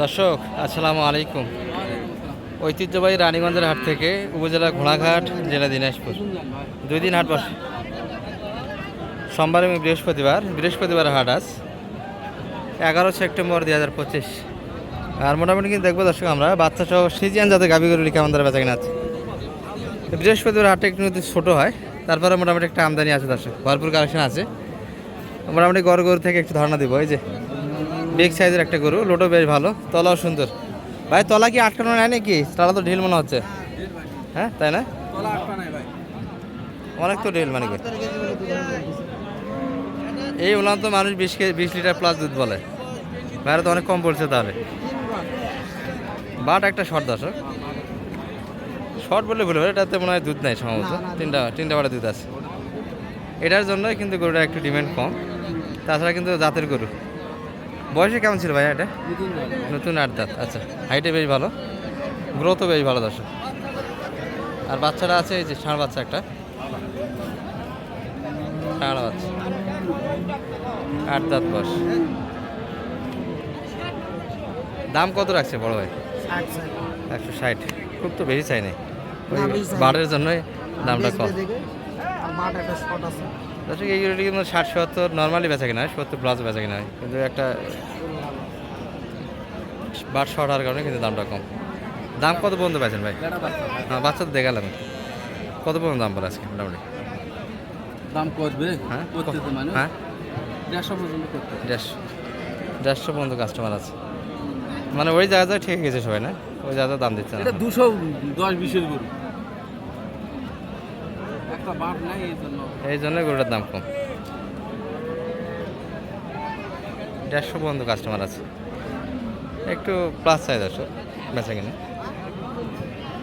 দর্শক, আসসালামু আলাইকুম। ঐতিহ্যবাহী রানীগঞ্জের হাট থেকে উপজেলা ঘোড়াঘাট, জেলা দিনাজপুর। দুই দিন হাট বসে। সোমবার এবং বৃহস্পতিবার বৃহস্পতিবার হাট আজ। এগারো সেপ্টেম্বর দুই হাজার পঁচিশ। আর মোটামুটি কিন্তু দেখব দর্শক আমরা বাচ্চা সহ সিজিয়ান যাতে গাভি গরুলি কেমন দ্বারা বেচা কিনা আছে। বৃহস্পতিবার হাটটা একটু ছোটো হয়, তারপরে মোটামুটি একটা আমদানি আছে দর্শক। ভরপুর কালেকশন আছে। মোটামুটি গড় গরু থেকে একটু ধারণা দিব, এই যে বিগ সাইজের একটা গরু লোটো বেশ ভালো তলাও সুন্দর। ভাই তলা কি আটকানো নেয় নাকি? তলা তো ঢিল মনে হচ্ছে। হ্যাঁ তাই না? অনেক তো ঢিল মানে কি? এই উলান তো মানুষ বিশ কেজি বিশ লিটার প্লাস দুধ বলে। বাইরে তো অনেক কম পড়ছে তাহলে। বাট একটা শর্ট দর্শক। শর্ট বললে ভুল এটাতে মনে হয় দুধ নেই সম্ভবত। তিনটা তিনটা বারে দুধ আছে। এটার জন্যই কিন্তু গরুটা একটু ডিমান্ড কম। তাছাড়া কিন্তু জাতের গরু। বয়সে কেমন ছিল ভাই এটা নতুন আট দাঁত আচ্ছা। হাইটে বেশ ভালো। গ্রোথও বেশ ভালো দর্শক। আর বাচ্চাটা আছে এই যে ষাঁড় বাচ্চা একটা। ষাঁড় বাচ্চা। আট দাঁত বয়স। দাম কত রাখছে বড় ভাই? একশো ষাট। খুব তো বেশি চাই নাই। বারের জন্যই দামটা কম। দর্শক এই গরুটি কিন্তু ষাট সত্তর নর্মালি বেচা কিনা হয় সত্তর প্লাস বেচা কিনা হয়। কিন্তু একটা বাট শর্ট হওয়ার কারণে কিন্তু দামটা কম। দাম কত পর্যন্ত পেয়েছেন ভাই? হ্যাঁ বাচ্চা তো দেখালাম কত পর্যন্ত দাম বলে আজকে মোটামুটি? দাম করবে হ্যাঁ মানে? হ্যাঁ। দেড়শো পর্যন্ত দেড়শো দেড়শো পর্যন্ত কাস্টমার আছে। মানে ওই জায়গাটা ঠিক গেছে সবাই না? ওই জায়গাটা দাম দিচ্ছে না। দুশো দশ বিশের গরু। এই জন্য। গরুটার দাম কম। দেড়শো পর্যন্ত কাস্টমার আছে। একটু প্লাস সাইজ আছে, বেচা কিনা।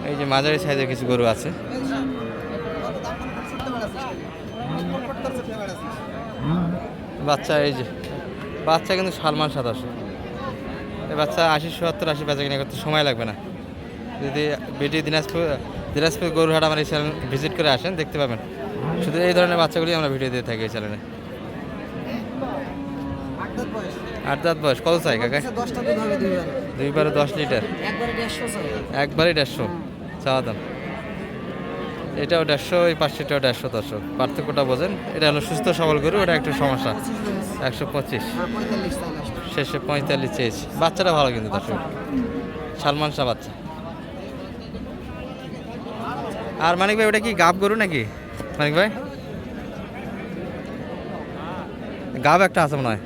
এই যে মাঝারি সাইজের কিছু গরু আছে। বাচ্চা, এই যে, বাচ্চা কিন্তু সালমান সাতাশো। এই বাচ্চা আশি, সত্তর, আশি বেচা কিনা করতে সময় লাগবে না। যদি বেটি দিনাজপুর দিনাজপুর গরুহাট আমার এই চ্যানেল ভিজিট করে আসেন, দেখতে পাবেন। শুধু এই ধরনের বাচ্চাগুলি আমরা ভিডিও দিয়ে থাকি এই চ্যানেলে আট দাঁত বয়স। কত চাই, কাকা? দুইবার দশ লিটার। একবারে দেড়শো। দেড়শো চাওয়া দাম। এটাও দেড়শো, এই পাঁচশোটাও দেড়শো দর্শক পার্থক্যটা বোঝেন। এটা হলো সুস্থ, সবল গরু ওটা একটু সমস্যা। একশো পঁচিশ। শেষে পঁয়তাল্লিশ চেয়েছি বাচ্চাটা ভালো কিন্তু, দর্শক। সালমান শাহ বাচ্চা। আর মানিক ভাই ওটা কি গাব গরু নাকি? মানিক ভাই? গাব একটা আছে মনে হয়।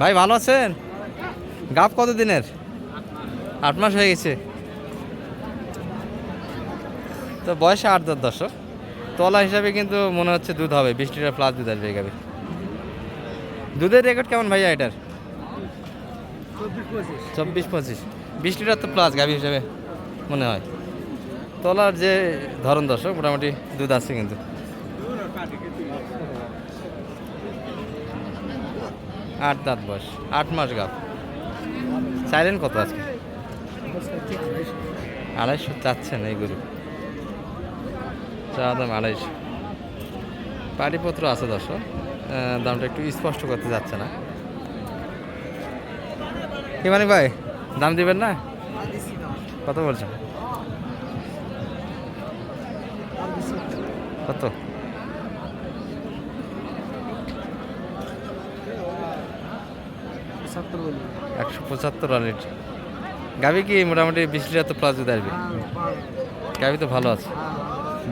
ভাই ভালো আছেন? গাব কত দিনের আট মাস হয়ে গেছে। তো বয়সে আট দশ দর্শক তলা হিসাবে কিন্তু মনে হচ্ছে দুধ হবে বিশ লিটার প্লাস দুধ আসবে গাবে। দুধের রেকর্ড কেমন ভাইয়া এটার? চব্বিশ পঁচিশ। বিশ লিটার তো প্লাস গাভি হিসাবে। মনে হয়। তলার যে ধরন দর্শক, মোটামুটি দুধ আছে কিন্তু। আট দাঁত বয়স, আট মাস গাভ চাইলেন কত আজকে? আড়াইশো চাচ্ছেন এই গরু। চা দাম আড়াইশো। পাটিপত্র আছে দর্শক দামটা একটু স্পষ্ট করতে যাচ্ছে না। কি মানে ভাই, দাম দিবেন না? কত বলছেন কত? একশো পঁচাত্তর রানের গাভি কি মোটামুটি বিশ লিটার তো প্লাস দুধ আসবে গাভি তো ভালো আছে।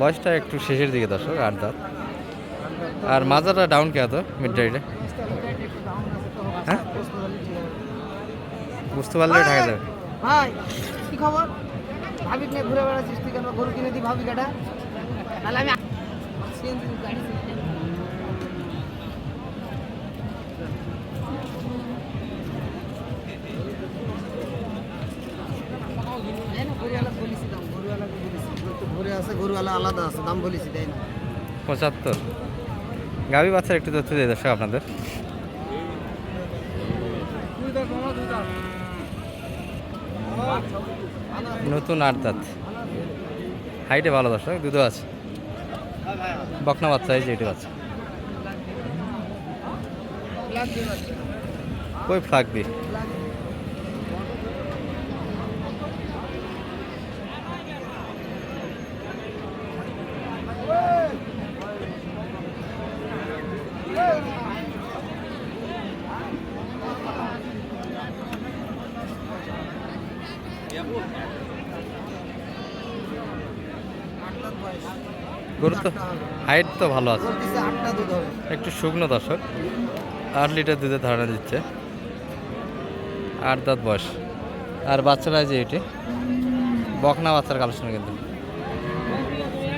বয়সটা একটু শেষের দিকে দর্শক আট দাঁত। আর মাজাটা ডাউন কে তো মিড ডাইটে হ্যাঁ? বুঝতে পারলে ঢাকা যাবে। কি খবর? ভাবি নিয়ে ঘুরে বেড়াচ্ছিস তুই কেন? গরু কিনে দিই ভাবি কাটা তাহলে আমি গরুওয়ালা আলাদা আছে দাম বলেছি তাই না পঁচাত্তর। গাভী বাচ্চার একটু তথ্য দিয়ে দর্শক আপনাদের। নতুন আট দাঁত হাইটে ভালো দর্শক, দুধও আছে। বকনা বাচ্চা হয়েছে যে আছে। কই কই ফ্লাগবি গরু তো হাইট তো ভালো আছে। একটু শুকনো দর্শক। আট লিটার দুধের ধারণা দিচ্ছে। আট দাঁত বয়স। আর বাচ্চারা যে এটি বকনা বাচ্চার কালেকশন কিন্তু।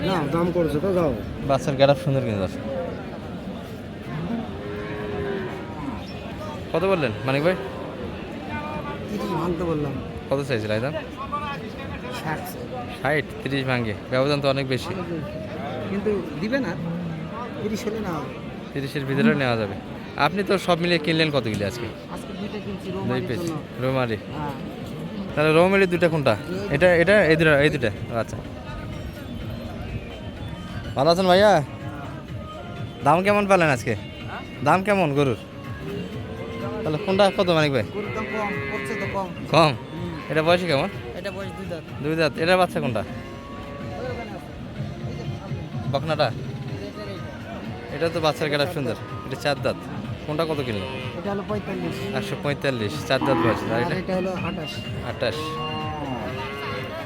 না দাম করছে তো যাও। বাচ্চার গ্যারাপ সুন্দর কিন্তু দর্শক কত বললেন মানিক ভাই? ভাঙতে বললাম। কত চাইছিল একদম ষাট ষাট তিরিশ ভাঙ্গে। ব্যবধান তো অনেক বেশি। কিন্তু দিবে না। তিরিশ হলে না তিরিশের ভিতরে নেওয়া যাবে। আপনি তো সব মিলিয়ে কিনলেন কতগুলি আজকে? দুই পিস রোমারি। হ্যাঁ। তাহলে রোমারি দুটা কোনটা? এটা এটা এই দুটা এই দুটা আচ্ছা। ভালো আছেন ভাইয়া? দাম কেমন পেলেন আজকে? দাম কেমন গরুর? তাহলে কোনটা কত মানিক ভাই? কম এটা বয়সে কেমন? এটা বয়স দুই দাঁত। দুই দাঁত। এটার বাচ্চা কোনটা? বকনাটা? এটা তো বাচ্চার গেটা সুন্দর। এটা চার দাঁত। কোনটা কত এটা হলো পঁয়তাল্লিশ। একশো পঁয়তাল্লিশ। চার দাঁত বয়স আর আর এটা এটা হলো আঠাশ।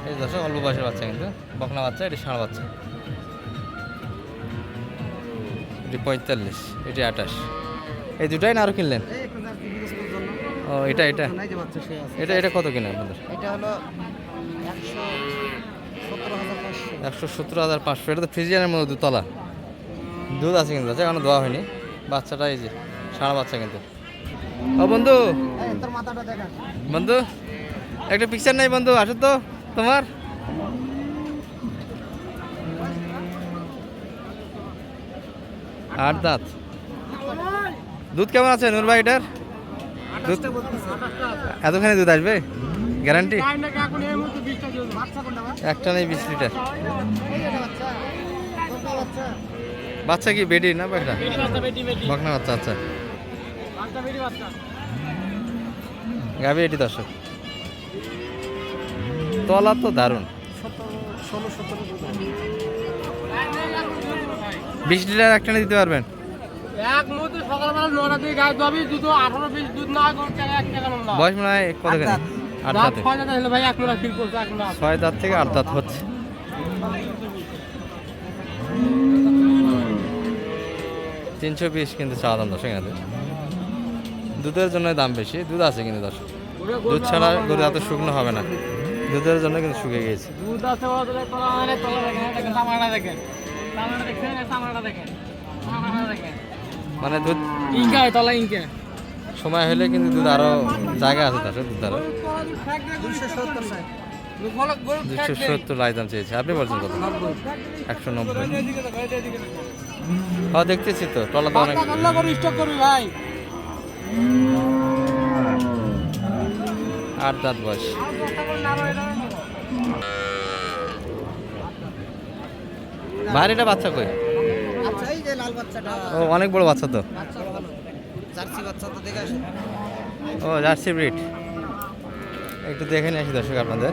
এই দশ অল্প বয়সের বাচ্চা কিন্তু। বকনা বাচ্চা এটি ষাঁড় বাচ্চা। এটি পঁয়তাল্লিশ এটি আটাশ এই দুটাই না আরও কিনলেন? এই একটা জার্সি বিদেশের জন্য। ও এটা এটা। এটা এটা কত কিনে আপনাদের? এটা হলো একশো সতেরো হাজার পাঁচশো একশো সত্তর হাজার পাঁচশো। এটা তো ফ্রিজিয়ানের মধ্যে দুতলা। দুধ আছে কিন্তু আছে এখনও দেওয়া হয়নি। বাচ্চাটা এই যে, সারা বাচ্চা কিন্তু। ও বন্ধু বন্ধু, একটা পিকচার নেই বন্ধু, আসো তো, তোমার। আট দাঁত। দুধ কেমন আছে নূর ভাই এটার? দুধ এতখানি দুধ আসবে? গ্যারান্টি? বাচ্চা কোনটা বা? একটা নেই বিশ লিটার। বাচ্চা কি বেডি না বাচ্চা বকনা বাচ্চা আচ্ছা। গাবি এটি দর্শক। তলা তো দারুণ। বিশ লিটার একটা দিতে পারবেন? এক মুহূর্তে সকালবেলা নটা দিয়ে গায়ে দবি দুটো আঠারো পিস দুধ না এক টাকা বয়স মনে হয় কত আট দাঁত। ছয় দাঁত থেকে আট দাঁত হচ্ছে। তিনশো বিশ কিন্তু চাওয়া দাম দর্শক এখানে দুধের জন্য দাম বেশি দুধ আছে কিন্তু দর্শক। দুধ ছাড়া গরু এত শুকনো হবে না। দুধের জন্য কিন্তু শুকিয়ে দুধ আছে মানে দুধ হয় তলা ইনকা। সময় হলে কিন্তু দুধ আরও জায়গা আছে তার দুধ আরও দুশো সত্তর ষাট দুশো লাই দাম চেয়েছে। আপনি বলছেন কত? একশো নব্বই। হ্যাঁ দেখতেছি তো টলা তো অনেক। ভাই আট দাঁত বয়স। বাইরেটা বাচ্চা কই? আচ্ছা ও অনেক বড় বাচ্চা তো। জার্সি বাচ্চা তো দেখে আসে ও জার্সি ব্রিড। একটু দেখে নিয়ে আসি দর্শক আপনাদের।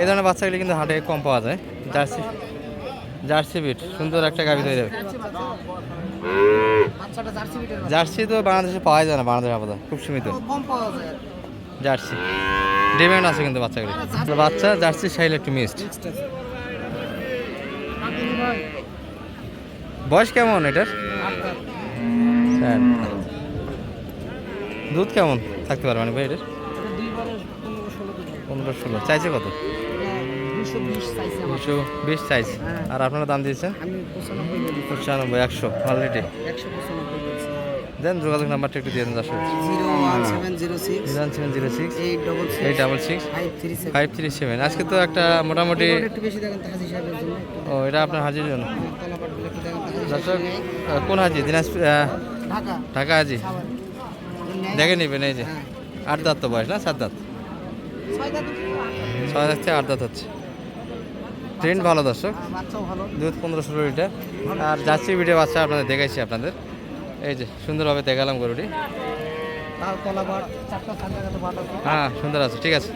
এই ধরনের বাচ্চাগুলি কিন্তু হাটে কম পাওয়া যায়। জার্সি জার্সি ব্রিড সুন্দর একটা গাভি তৈরি হবে। জার্সি তো বাংলাদেশে পাওয়া যায় না বাংলাদেশ আপাতত খুব সীমিত। জার্সি। ডিমান্ড আছে কিন্তু বাচ্চাগুলি। বাচ্চা জার্সি সাইল একটু মিক্সড। বয়স কেমন এটার? দাঁত। দুধ কেমন থাকতে পারবে মানে ভাই এটার পনেরো ষোলো চাইছে কত? দুশো বিশ চাইছে হ্যাঁ। আর আপনারা দাম দিয়েছেন? পঁচানব্বই একশো অলরেডি দেন যোগাযোগ নাম্বারটা একটু দিয়ে দেন দশ zero one seven zero six. Zero seven zero six. Eight double eight six double six. Five three five three seven. আজকে তো একটা মোটামুটি একটু বেশি দেখেন তো সাহেবের জন্য। ও এটা আপনার হাজির জন্য। দর্শক কোন হাজি? দিনাজপুর ঢাকা। ঢাকা হাজি। দেখে নেবেন এই যে। হ্যাঁ। আট দাঁত তো বয়স না? সাত দাঁত? ছয় দাঁত থেকে আট দাঁত হচ্ছে। ট্রেন ভালো দর্শক। ভালো। দুধ পনেরো ষোলো লিটার। আর যাচ্ছি ভিডিও বাচ্চা আপনাদের দেখাইছি আপনাদের। এই যে সুন্দরভাবে দেখালাম গরুটি। হ্যাঁ সুন্দর আছে ঠিক আছে।